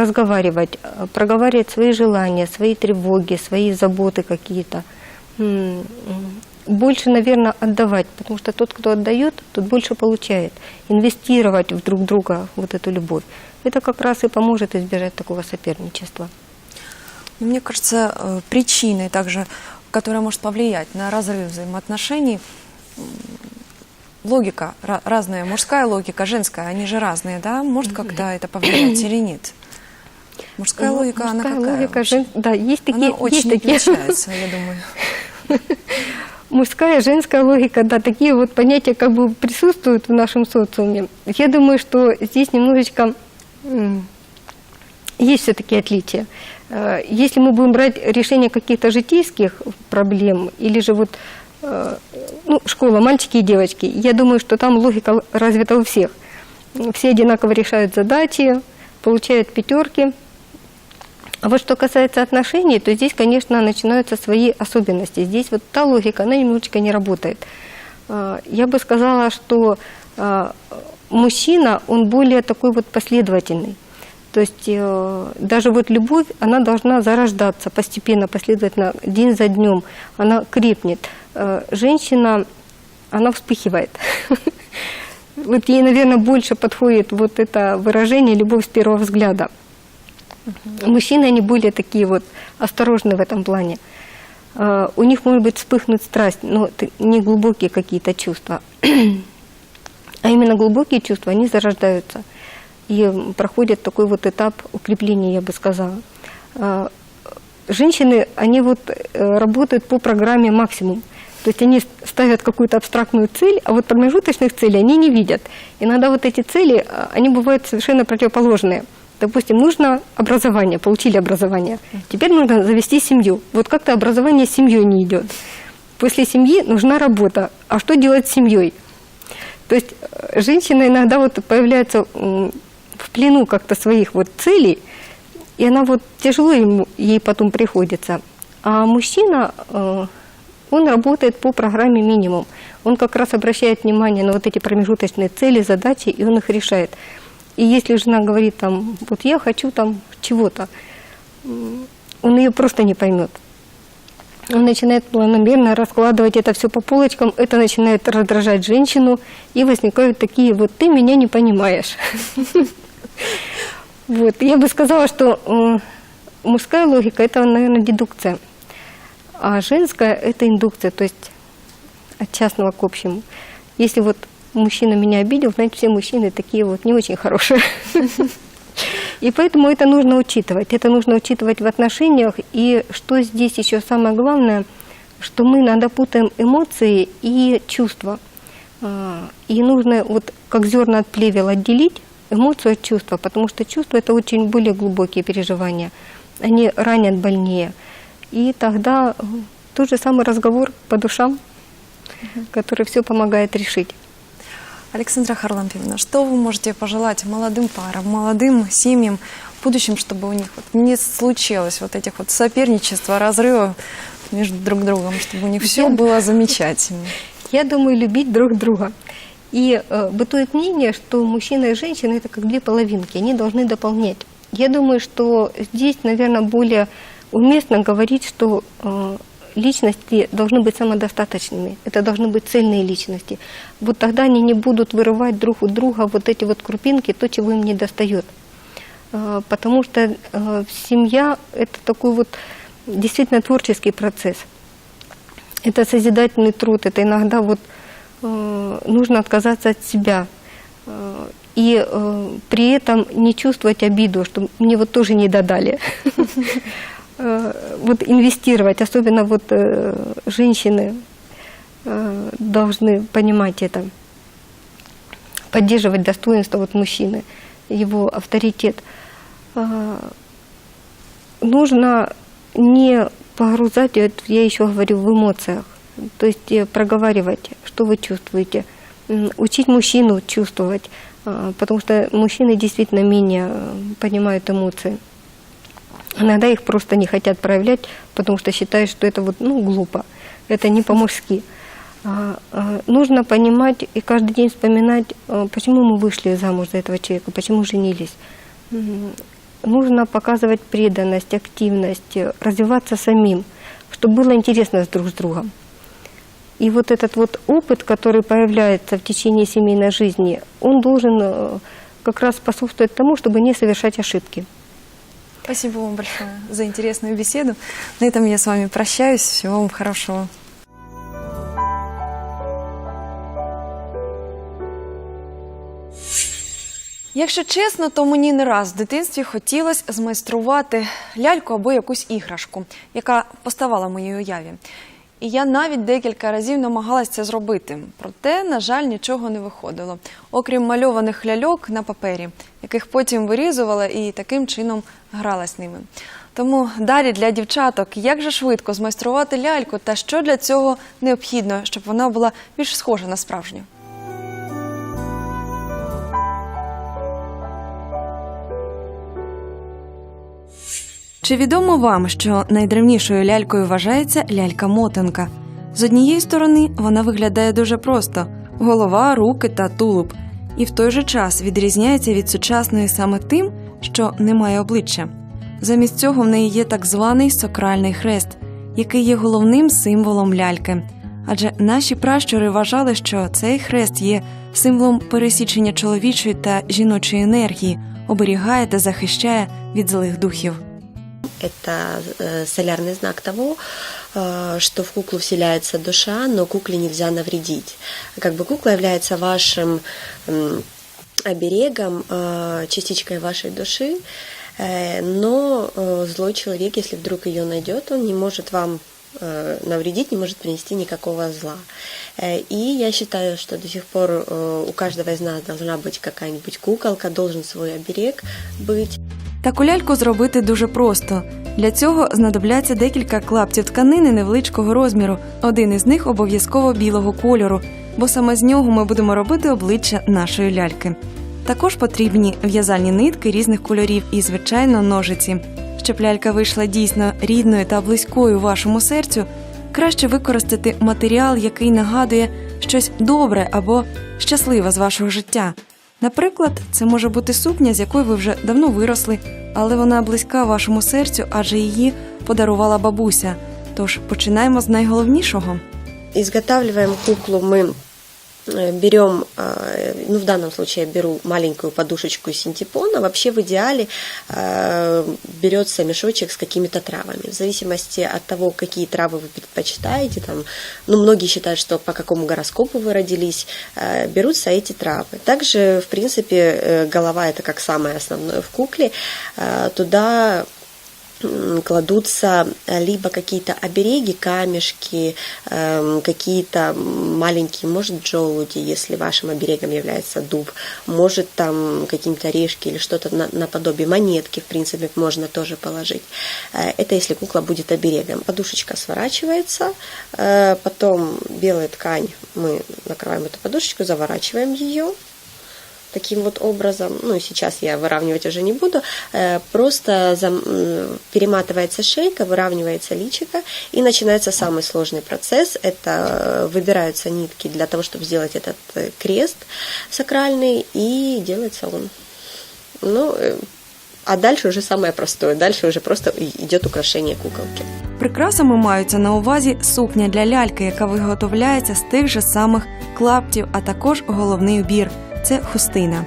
разговаривать, э, проговаривать свои желания, свои тревоги, свои заботы какие-то. Больше, наверное, отдавать, потому что тот, кто отдает, тот больше получает. Инвестировать в друг друга вот эту любовь. Это как раз и поможет избежать такого соперничества. Ну, Мне кажется, э, причиной также, которая может повлиять на разрыв взаимоотношений, логика ра- разная, мужская логика, женская, они же разные, да? Может как-то это повлиять или нет? Мужская Ну, логика, она мужская какая? логика, жен- Да, есть такие, Она очень есть такие отличается, я думаю. мужская, женская логика, да, такие вот понятия как бы присутствуют в нашем социуме. Я думаю, что здесь немножечко есть все-таки отличия. Э, Если мы будем брать решение каких-то житейских проблем, или же вот э, ну, школа, мальчики и девочки, я думаю, что там логика развита у всех. Все одинаково решают задачи, получают пятерки. А вот что касается отношений, то здесь, конечно, начинаются свои особенности. Здесь вот та логика, она немножечко не работает. А, Я бы сказала, что а, мужчина, он более такой вот последовательный. То есть э, даже вот любовь, она должна зарождаться постепенно, последовательно, день за днем. Она крепнет. Э, Женщина, она вспыхивает. Вот ей, наверное, больше подходит вот это выражение «любовь с первого взгляда». Мужчины, они более такие вот осторожны в этом плане. Э, У них может быть вспыхнуть страсть, но это не глубокие какие-то чувства. А именно глубокие чувства, они зарождаются и проходят такой вот этап укрепления, я бы сказала. А, Женщины, они вот э, работают по программе максимум. То есть они ставят какую-то абстрактную цель, а вот промежуточных целей они не видят. Иногда вот эти цели, они бывают совершенно противоположные. Допустим, нужно образование, получили образование. Теперь нужно завести семью. Вот как-то образование с семьей не идет. После семьи нужна работа. А что делать с семьей? То есть э, женщина иногда вот появляется в плену как-то своих вот целей, и она вот тяжело ему, ей потом приходится. А мужчина, э, он работает по программе минимум. Он как раз обращает внимание на вот эти промежуточные цели, задачи, и он их решает. И если жена говорит там, вот я хочу там чего-то, он ее просто не поймет. Он начинает планомерно раскладывать это все по полочкам, это начинает раздражать женщину, и возникают такие вот «ты меня не понимаешь». Вот, я бы сказала, что мужская логика – это, наверное, дедукция, а женская – это индукция, то есть от частного к общему. Если вот мужчина меня обидел, значит, все мужчины такие вот не очень хорошие. И поэтому это нужно учитывать. Это нужно учитывать в отношениях. И что здесь еще самое главное, что мы иногда путаем эмоции и чувства. А, И нужно, вот как зерна от плевел, отделить эмоцию от чувства, потому что чувства – это очень более глубокие переживания. Они ранят больнее. И тогда э, тот же самый разговор по душам, который все помогает решить. Александра Харлампьевна, что вы можете пожелать молодым парам, молодым семьям в будущем, чтобы у них вот не случилось вот этих вот соперничества, разрывов между друг другом, чтобы у них все было замечательно? Я думаю, любить друг друга. И э, бытует мнение, что мужчина и женщина это как две половинки, они должны дополнять. Я думаю, что здесь, наверное, более уместно говорить, что э, личности должны быть самодостаточными. Это должны быть цельные личности. Вот тогда они не будут вырывать друг у друга вот эти вот крупинки, то, чего им не достает. Э, Потому что э, семья – это такой вот действительно творческий процесс. Это созидательный труд, это иногда вот э, нужно отказаться от себя. И э, при этом не чувствовать обиду, что мне вот тоже не додали. Вот инвестировать, особенно вот э, женщины э, должны понимать это, поддерживать достоинство вот мужчины, его авторитет. Э, Нужно не погрузать, я еще говорю, в эмоциях, то есть э, проговаривать, что вы чувствуете, учить мужчину чувствовать, а, потому что мужчины действительно менее понимают эмоции. Иногда их просто не хотят проявлять, потому что считают, что это вот, ну, глупо, это не по-мужски. А, а, Нужно понимать и каждый день вспоминать, а, почему мы вышли замуж за этого человека, почему женились. Нужно показывать преданность, активность, развиваться самим, чтобы было интересно с друг с другом. И вот этот вот опыт, который появляется в течение семейной жизни, он должен э, как раз способствовать тому, чтобы не совершать ошибки. Спасибо вам большое за интересную беседу. На этом я с вами прощаюсь. Всего вам хорошего. Якщо чесно, то мені не раз в дитинстві хотілося змайструвати ляльку або якусь іграшку, яка поставала моїй уяві. І я навіть декілька разів намагалася це зробити. Проте, на жаль, нічого не виходило, окрім мальованих ляльок на папері, яких потім вирізувала і таким чином грала з ними. Тому далі для дівчаток, як же швидко змайструвати ляльку та що для цього необхідно, щоб вона була більш схожа на справжню. Чи відомо вам, що найдревнішою лялькою вважається лялька-мотанка? З однієї сторони вона виглядає дуже просто: голова, руки та тулуб, і в той же час відрізняється від сучасної саме тим, що не має обличчя. Замість цього в неї є так званий сакральний хрест, який є головним символом ляльки. Адже наші пращури вважали, що цей хрест є символом пересічення чоловічої та жіночої енергії, оберігає та захищає від злих духів. Это э, солярный знак того, э, что в куклу вселяется душа, но кукле нельзя навредить. Как бы кукла является вашим оберегом, э, частичкой вашей души, но злой человек, если вдруг ее найдет, он не может вам навредить, не может принести никакого зла. И я считаю, что до сих пор у каждого из нас должна быть какая-нибудь куколка, должен свой оберег быть. Таку ляльку зробити дуже просто. Для цього знадобляться декілька клаптів тканини невеличкого розміру. Один із них обов'язково білого кольору, бо саме з нього ми будемо робити обличчя нашої ляльки. Також потрібні в'язальні нитки різних кольорів і, звичайно, ножиці. Щоб лялька вийшла дійсно рідною та близькою вашому серцю, краще використати матеріал, який нагадує щось добре або щасливе з вашого життя. Наприклад, це може бути сукня, з якої ви вже давно виросли, але вона близька вашому серцю, адже її подарувала бабуся. Тож починаємо з найголовнішого. Изготавливаем куклу э, берем, э, ну в данном случае я беру маленькую подушечку синтепона, вообще в идеале э, берется мешочек с какими-то травами, в зависимости от того, какие травы вы предпочитаете, там, ну многие считают, что по какому гороскопу вы родились, э, берутся эти травы. Также, в принципе, э, голова это как самое основное в кукле, Э, туда кладутся э, либо какие-то обереги, камешки, эм, какие-то маленькие, может, желуди, если вашим оберегом является дуб, может, там какие-то орешки или что-то на- наподобие монетки, в принципе, можно тоже положить. Э, Это если кукла будет оберегом. Подушечка сворачивается, э, потом белая ткань, мы накрываем эту подушечку, заворачиваем ее, таким вот образом, ну сейчас я выравнивать уже не буду, э, просто зам- м, перематывается шейка, выравнивается личико и начинается самый сложный процесс. Это э, выбираются нитки для того, чтобы сделать этот э, крест сакральный и делается он. Ну, э, а дальше уже самое простое, дальше уже просто и- идет украшение куколки. Прикрасами маються на увазі сукня для ляльки, яка виготовляється з тих же самих клаптів, а також головний убір Це хустина.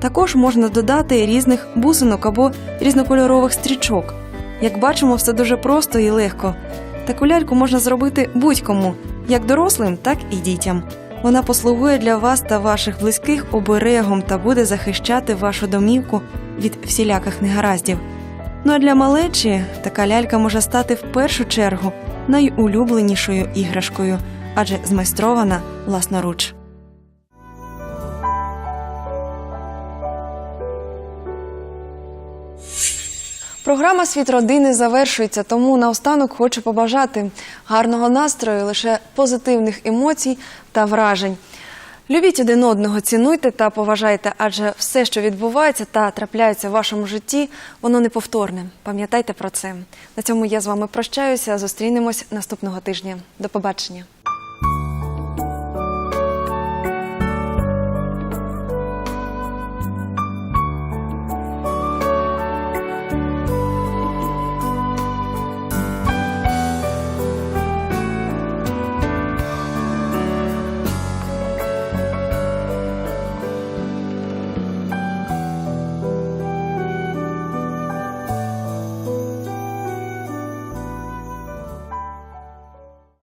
Також можна додати різних бусинок або різнокольорових стрічок. Як бачимо, все дуже просто і легко. Таку ляльку можна зробити будь-кому, як дорослим, так і дітям. Вона послугує для вас та ваших близьких оберегом та буде захищати вашу домівку від всіляких негараздів. Ну а для малечі така лялька може стати в першу чергу найулюбленішою іграшкою, адже змайстрована власноруч. Програма Світ родини завершується, тому наостанок хочу побажати гарного настрою, лише позитивних емоцій та вражень. Любіть один одного, цінуйте та поважайте, адже все, що відбувається та трапляється в вашому житті, воно неповторне. Пам'ятайте про це. На цьому я з вами прощаюся. Зустрінемось наступного тижня. До побачення.